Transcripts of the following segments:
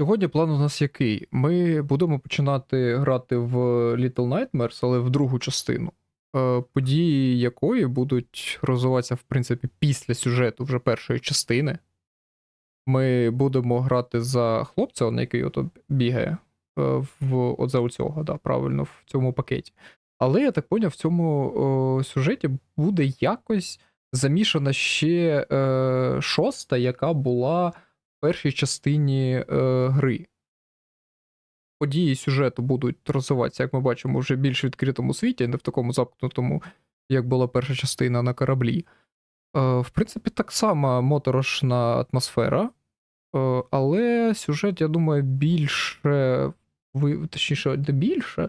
Сьогодні план у нас який? Ми будемо починати грати в Little Nightmares, але в другу частину, е, події якої будуть розвиватися, в принципі, після сюжету вже першої частини. Ми будемо грати за хлопця, он, який ото бігає е, в от за оцього, да, правильно, в цьому пакеті. Але я так поняв, в цьому о, сюжеті буде якось замішана ще е, шоста, яка була першій частині е, гри. Події сюжету будуть розвиватися, як ми бачимо, вже більш відкритому світі, не в такому замкнутому, як була перша частина на кораблі. Е, в принципі, так само моторошна атмосфера, е, але сюжет, я думаю, більше, точніше, не більше,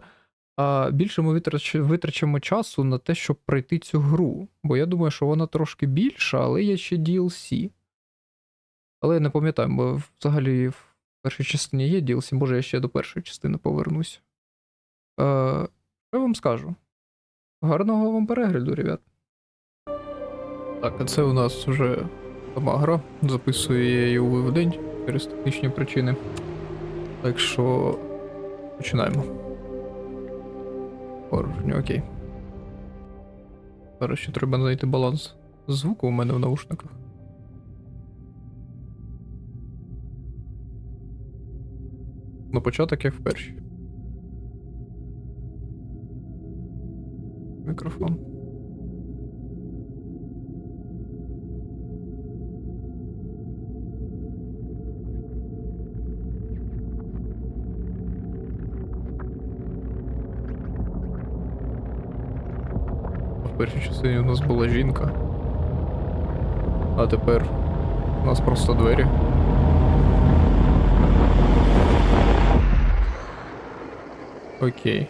а більше ми витрач- витрачимо часу на те, щоб пройти цю гру. Бо я думаю, що вона трошки більша, але є ще DLC. Але я не пам'ятаю, бо взагалі в першій частині є DLC, може я ще до першої частини повернусь. Е, що я вам скажу? Гарного вам перегляду, ребят. Так, а це у нас вже сама гра. Записую я її у день через технічні причини. Так що починаємо. Порожньо, окей. Зараз ще треба знайти баланс звуку у мене в наушниках. На початок як в. Мікрофон. В першій частині у нас була жінка. А тепер у нас просто двері. Окей.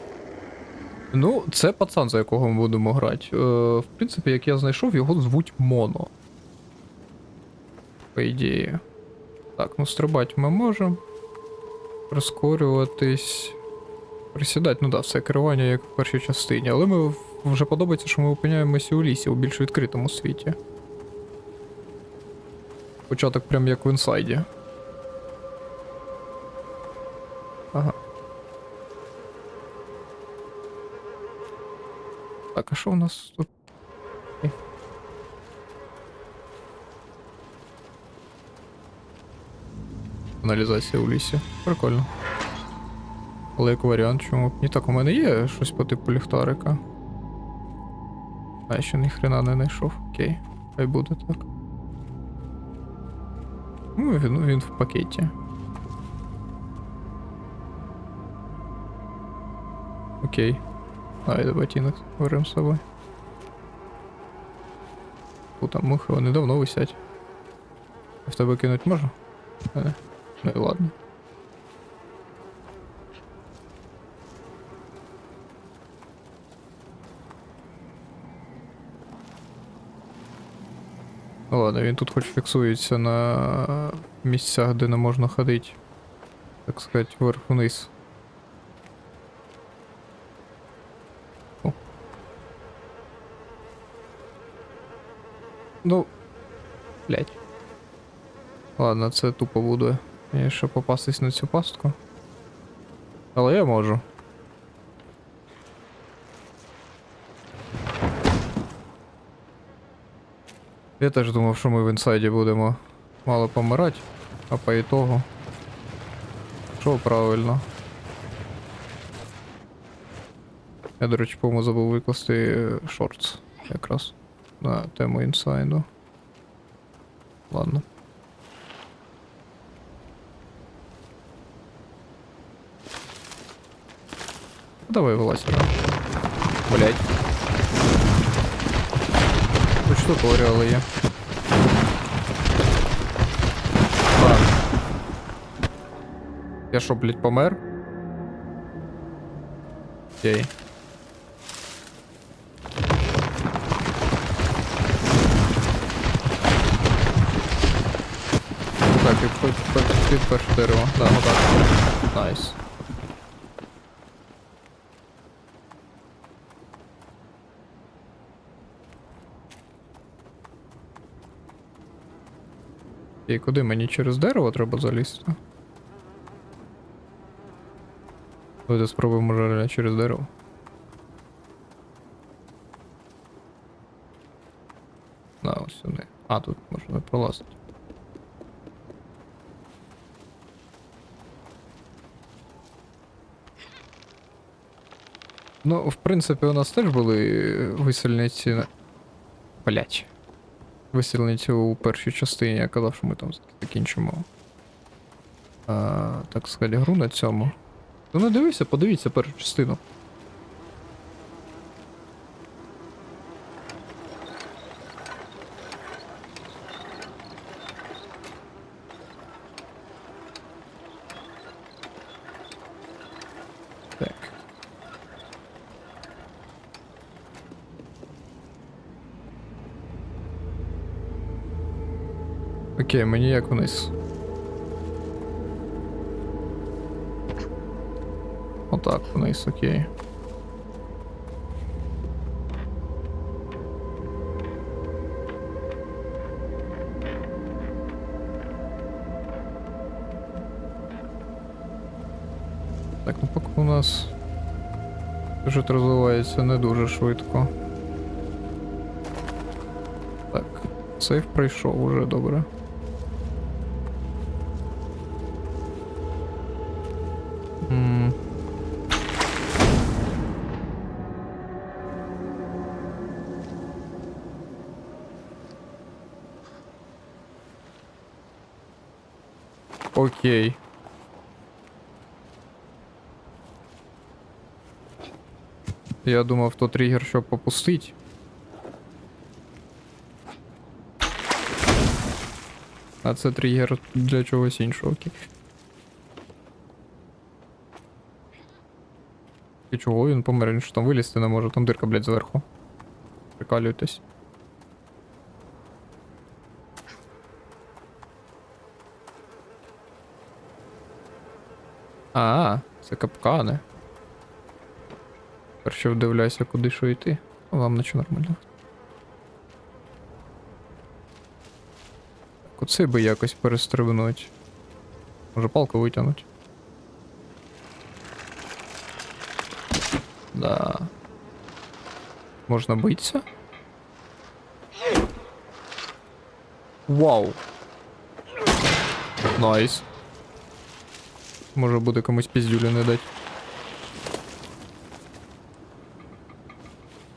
Ну, це пацан, за якого ми будемо грати. Е, в принципі, як я знайшов, його звуть Моно. По ідеї. Так, ну стрибати ми можемо. Прискорюватись. Присідати, ну да, все керування як в першій частині. Але ми вже подобається, що ми опиняємося у лісі, у більш відкритому світі. Початок прям як в інсайді. Ага. Так, а що у нас тут? Окей. Аналізація у лісі. Прикольно. Але як варіант, чому б ні так, у мене є щось по типу ліхтарика. А я ще ніхрена не знайшов. Окей, хай буде так. Ну, він, він в пакеті. Окей. Айда ботинок беремо з собою. О, там мухи, вони давно висять. В тебе кинуть можна? Е, Ну і ладно. Ну ладно, він тут хоч фіксується на місцях, де не можна ходити. Так сказати, вверх-вниз. О. Ну. Блять. Ладно, це тупо буде. Мені ще попастись на цю пастку. Але я можу. Я теж думав, що ми в інсайді будемо мало помирати, а по ітогу. Що правильно. Я, до речі, по-моєму забув викласти шортс якраз на тему інсайду. Ладно. Давай вылазь сюда. Блять. Тут оріали є. Так. Я що, блять, помер? Окей. Під, під. Да, ну. Найс. І куди мені через дерево треба залізти? Давайте спробуємо може через дерево. На, ось сюди. А, тут можна пролазити. Ну, в принципі, у нас теж були висельниці. на- Блять. Висельниці у першій частині, я казав, що ми там закінчимо. А, так сказати, гру на цьому. Ну не дивися, подивіться першу частину. Так. Окей, мені як вниз. Отак вниз, окей. Так, ну поки у нас сюжет розвивається не дуже швидко. Так, сейф пройшов уже добре. Окей. Я думав, то тригер, щоб попустить. А це тригер для чогось іншого, окей. І чого він помер? Він що там вилізти не може, там дирка, блядь, зверху. Прикалюйтесь. А, це капкани. Тепер ще вдивляюся, куди що йти. Вам наче нормально. Так, оце би якось перестрибнуть. Може палку витягнуть. Да. Можна битися? Вау. Найс. Може буде комусь піздюлі не дать.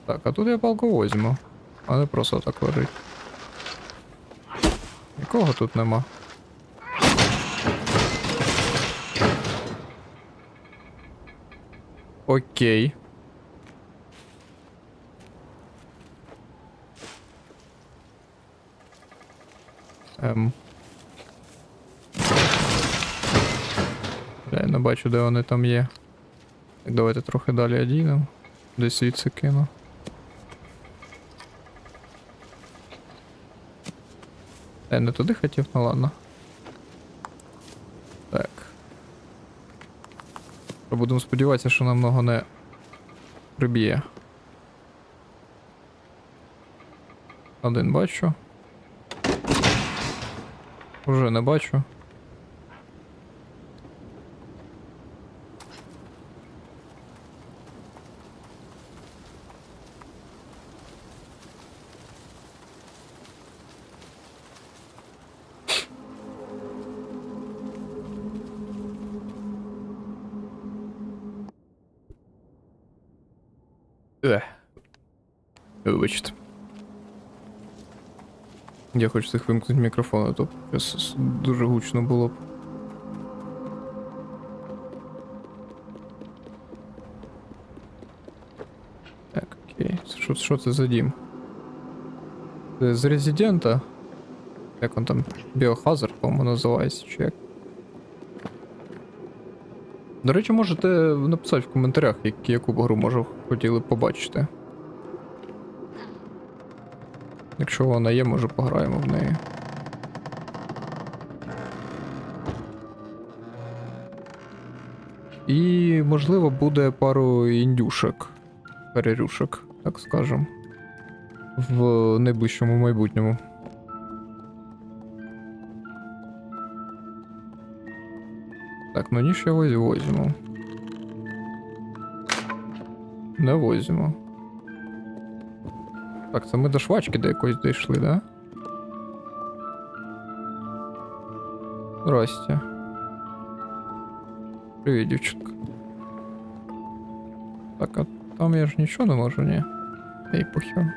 Так, а тут я палку візьму. А не просто так лежить. Нікого тут нема. Окей. Ем. Не бачу, де вони там є. Так, давайте трохи далі одійдемо. Десь звідси кину. Я не туди хотів, ну ладно. Так. Будемо сподіватися, що нам много не приб'є. Один бачу. Уже не бачу. Вибачте. Я хочу цих вимкнути мікрофон, а то дуже гучно було б. Так, окей. Що, що це за дім? Це з резидента? Як он там? Біохазард, по-моєму, називається, чи як? До речі, можете написати в коментарях, яку б гру може хотіли побачити. Якщо вона є, може пограємо в неї. І, можливо, буде пару індюшек, перерюшек, так скажем. В найближчому майбутньому. Так, ну ніж я возь- возьму. Не возьму. Так, це ми до швачки до якоїсь дійшли, да? Здрасте. Привіт, дівчинка. Так, а там я ж нічого не можу, ні. Ей, похер.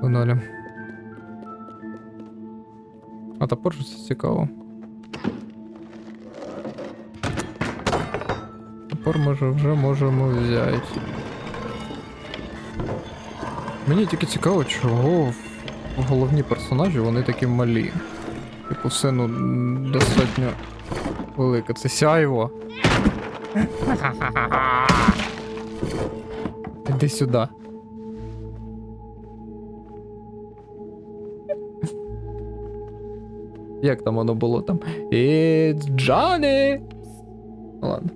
Погнали. А тепер же це цікаво. Тепер ми ж вже можемо взяти. Мені тільки цікаво, чого головні персонажі вони такі малі. Типу, все ну достатньо велике. Це сяйво. Іди сюди. Як там воно було там? It's Johnny! Ну ладно.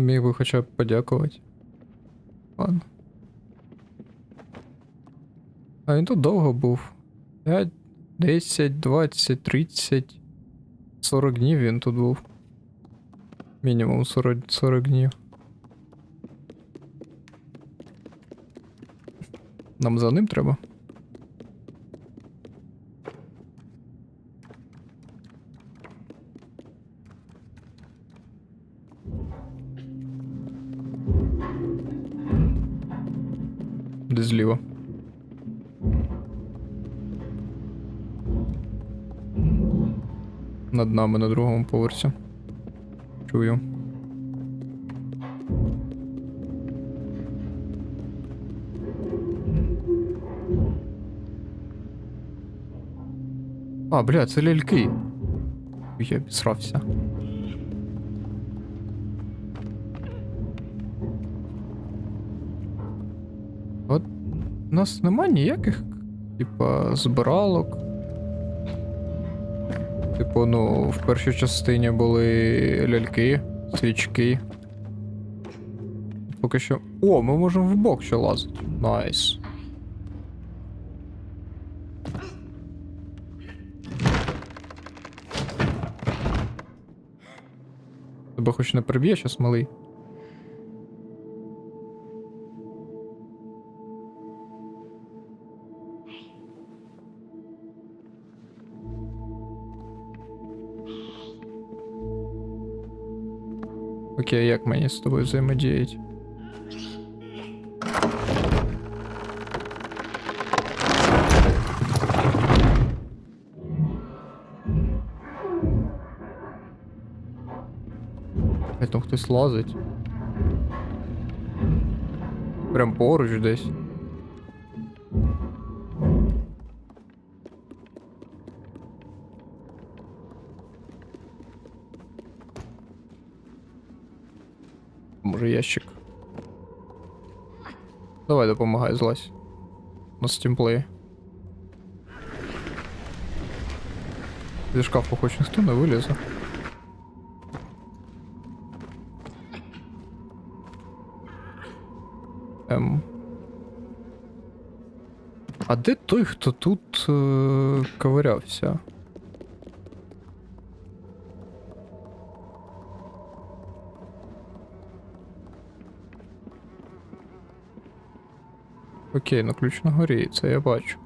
Ну, міг би хоча б подякувати. Ладно. А він тут довго був. 5, 10, 20, 30, 40 днів він тут був. Мінімум 40, 40 днів. Нам за ним треба. Зліва. Над нами на другому поверсі. Чую. А, бля, це ляльки. Я обісрався. Нас нема ніяких, типа, збиралок. Типу, ну, в першій частині були ляльки, свічки. Поки що. О, ми можемо в бок ще лазити. Найс. Тебе хоч не приб'є щас малий. Окей, як мені з тобою взаємодіяти? Там хтось лазить. Прям поруч десь. Давай допомагай, злазь. На стімплеї. Зі шкафу хоч ніхто не вилізе. Ем. А де той, хто тут е- ковирявся? Окей, ну ключ на горі, це я бачу.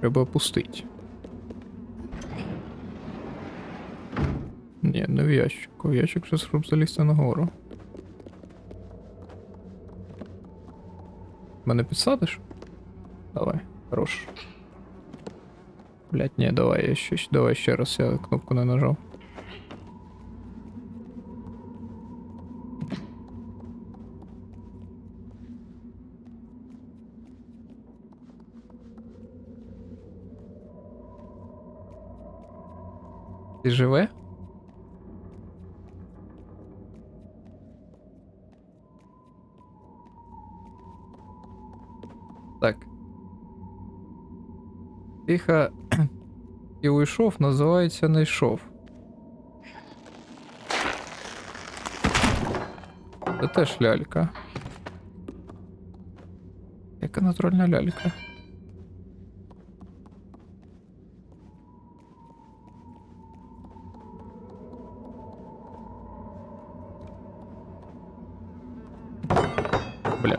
Треба опустити. Ні, не в ящику. В ящик вже щоб залізти нагору. Мене підсадиш? Давай, хорош. Блять, ні, давай я ще, давай ще раз, я кнопку не нажав. Живе? Так. Тихо і уйшов, називається не йшов. Це теж лялька. лялька. Бля.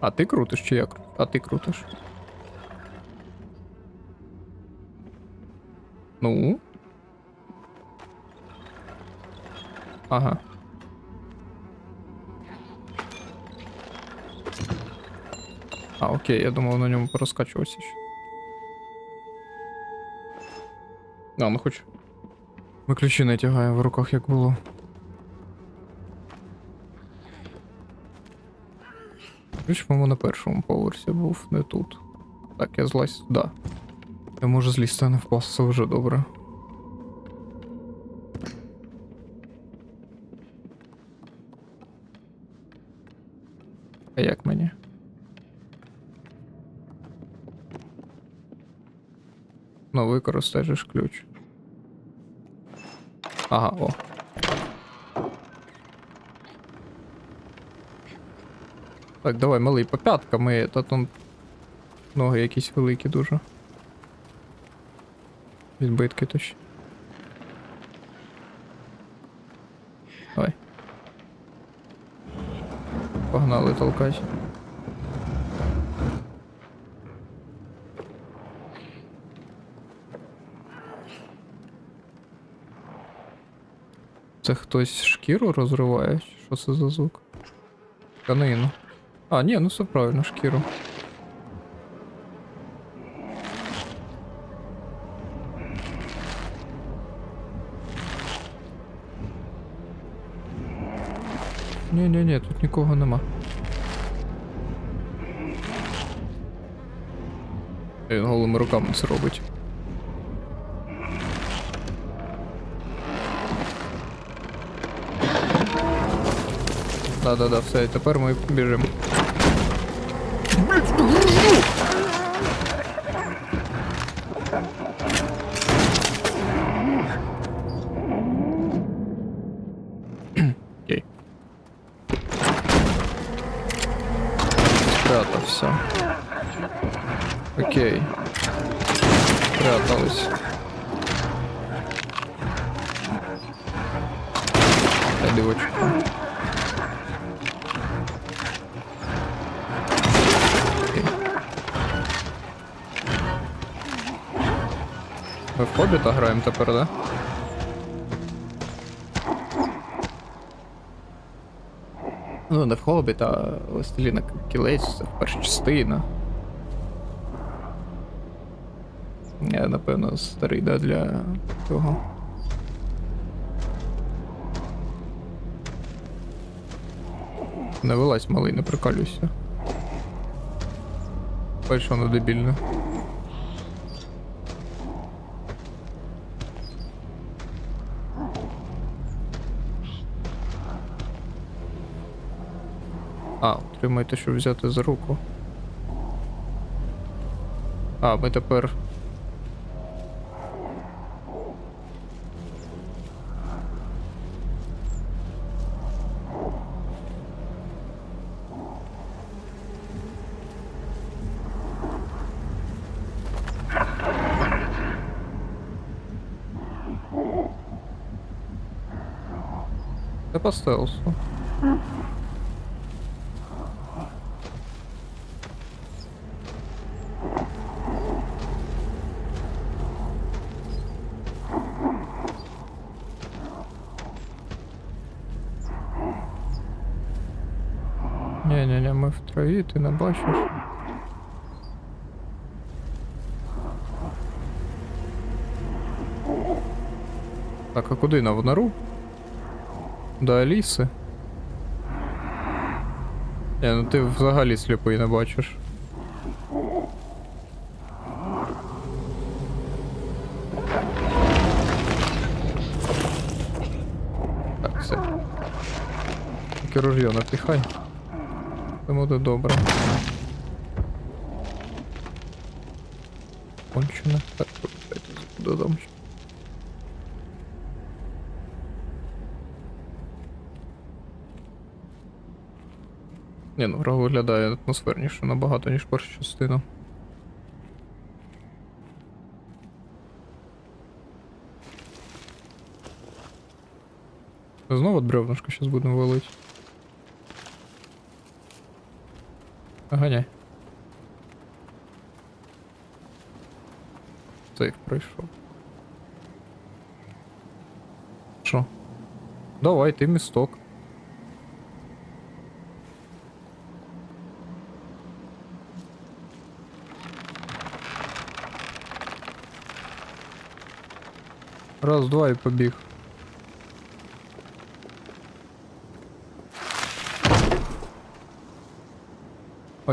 А ти крутиш чи я крутиш? А ти крутиш. Ну. Ага. А, окей, я думав на ньому порозкачуватися ще. А, ну хоч. Ми ключі не в руках, як було. Ключ, по-моєму, на першому поверсі був, не тут. Так, я злазь сюди. Я можу злізти, не впасти, це вже добре. А як мені? Ну, використаєш ключ. Ага, о. Так, давай, малий, по п'ятками, та там ноги якісь великі дуже. Відбитки точно. Давай. Погнали толкать. Це хтось шкіру розриває? Що це за звук? Тканину. А, ні, ну все правильно, шкіру. Ні-ні-ні, тут нікого нема. Він голими руками це робить. Да-да-да, все, тепер ми біжимо. Окей. Спрятався. Окей. Спрятались. Дай Ми в Хобіта граємо тепер, да? Ну, не в Хобіт, а Властеліна Кілець, це перша частина. Я, напевно, старий, да, для цього. Не вилазь, малий, не прикалюйся. Бачиш, воно дебільне. А, отримайте, щоб взяти за руку. А, ми тепер. Це по. Ні-ні-ні, ми в траві, ти не бачиш. Так, а куди на нору? До Аліси? Ні, ну ти взагалі сліпий не бачиш. Так, все. Тільки ружьо напіхай. Це буде добре. Кончено. Так, додому. Ні, ну враг виглядає атмосферніше набагато, ніж перша частина. Знову от бревнышко зараз будемо валити. Ганяй. Сейф пройшов. Що? Давай, ти місток. Раз, два і побіг.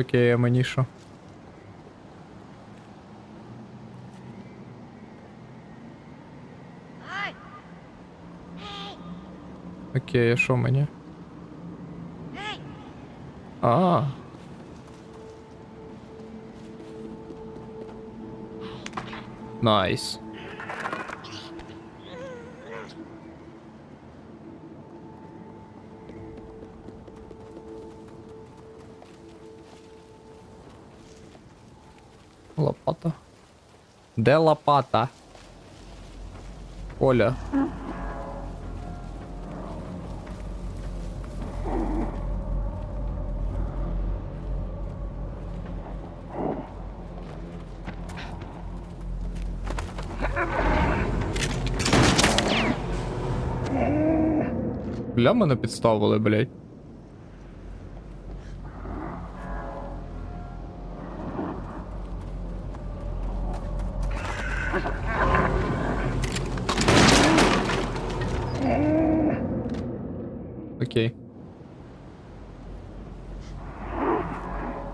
Окей, а мені що? Окей, а що мені? А. Найс. Лопата. Де лопата? Оля. Бля, мене підставили, блядь. Окей.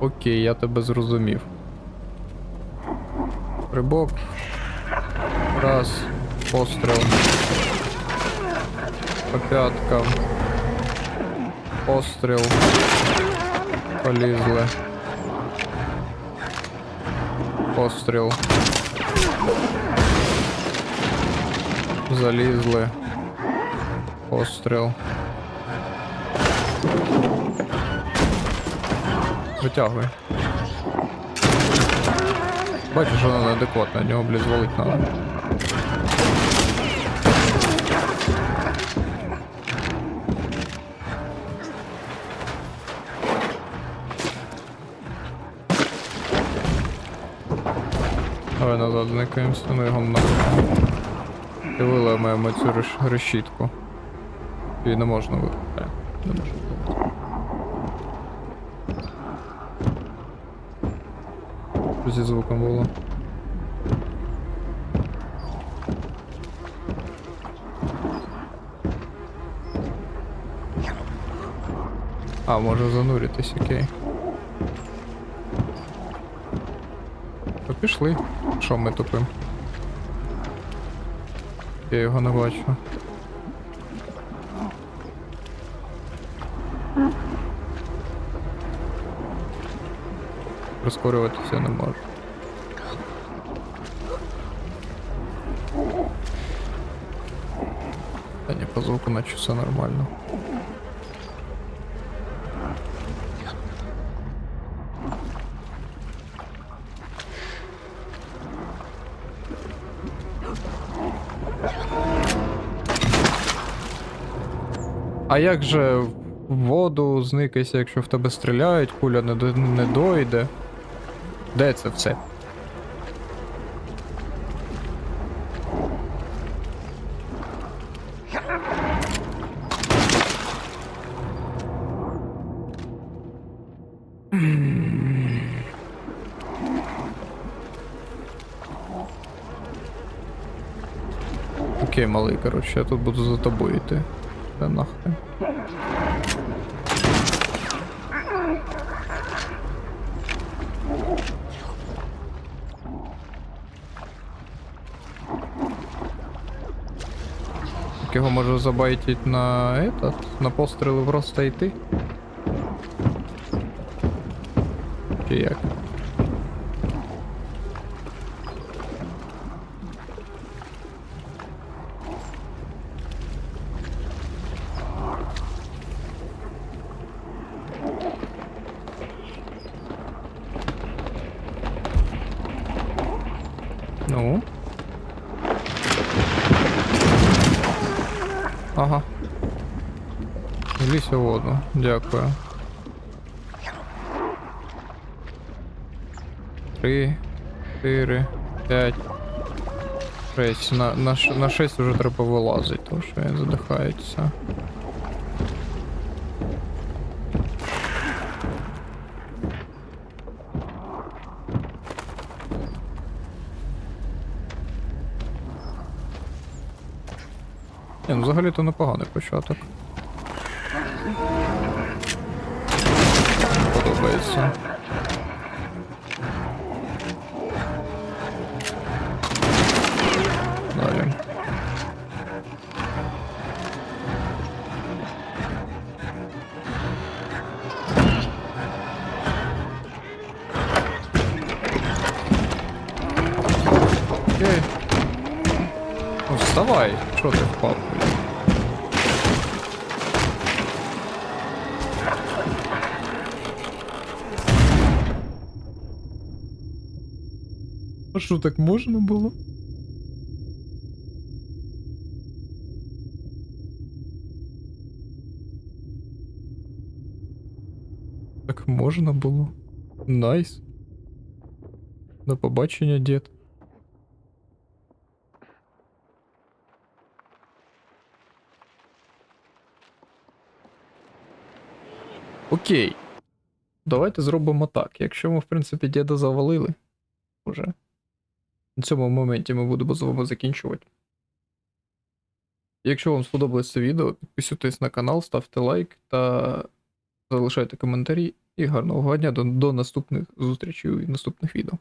Окей, я тебе зрозумів. Рибок. Раз. Постріл. По пяткам. Постріл. Полізли. Постріл. Залізли. Постріл. Витягуй. Бачиш, вона неадекватна, нього, блядь, звалить надо. Давай назад зникаємося, ну його нахуй. І виламаємо цю решітку. Її не можна виламати. Не виламати. Що зі звуком було? А, може зануритись, окей. То пішли. Що ми тупим? Я його не бачу. Прискорюватися не можу. Та ні, по звуку наче все нормально. А як же в воду зникайся, якщо в тебе стріляють, куля не, не дойде? Де це все? Окей, малий, коротше, я тут буду за тобою йти. Де нахрен? Його можу забайтить на этот, на постріли просто йти. Чи як? Ну. Ага. Злізь у воду. Дякую. Три, чотири, п'ять. Шесть. На, на, на шесть уже треба вилазити, тому що він задихається. Ні, ну взагалі-то непоганий початок. Подобається. Далі. Окей. Ну? А що так можна було? Так можна було. Найс. До побачення, дід. Окей. Давайте зробимо так. Якщо ми, в принципі, діда завалили уже. На цьому моменті ми будемо з вами закінчувати. Якщо вам сподобалось це відео, підписуйтесь на канал, ставте лайк та залишайте коментарі. І гарного дня до, до наступних зустрічей і наступних відео.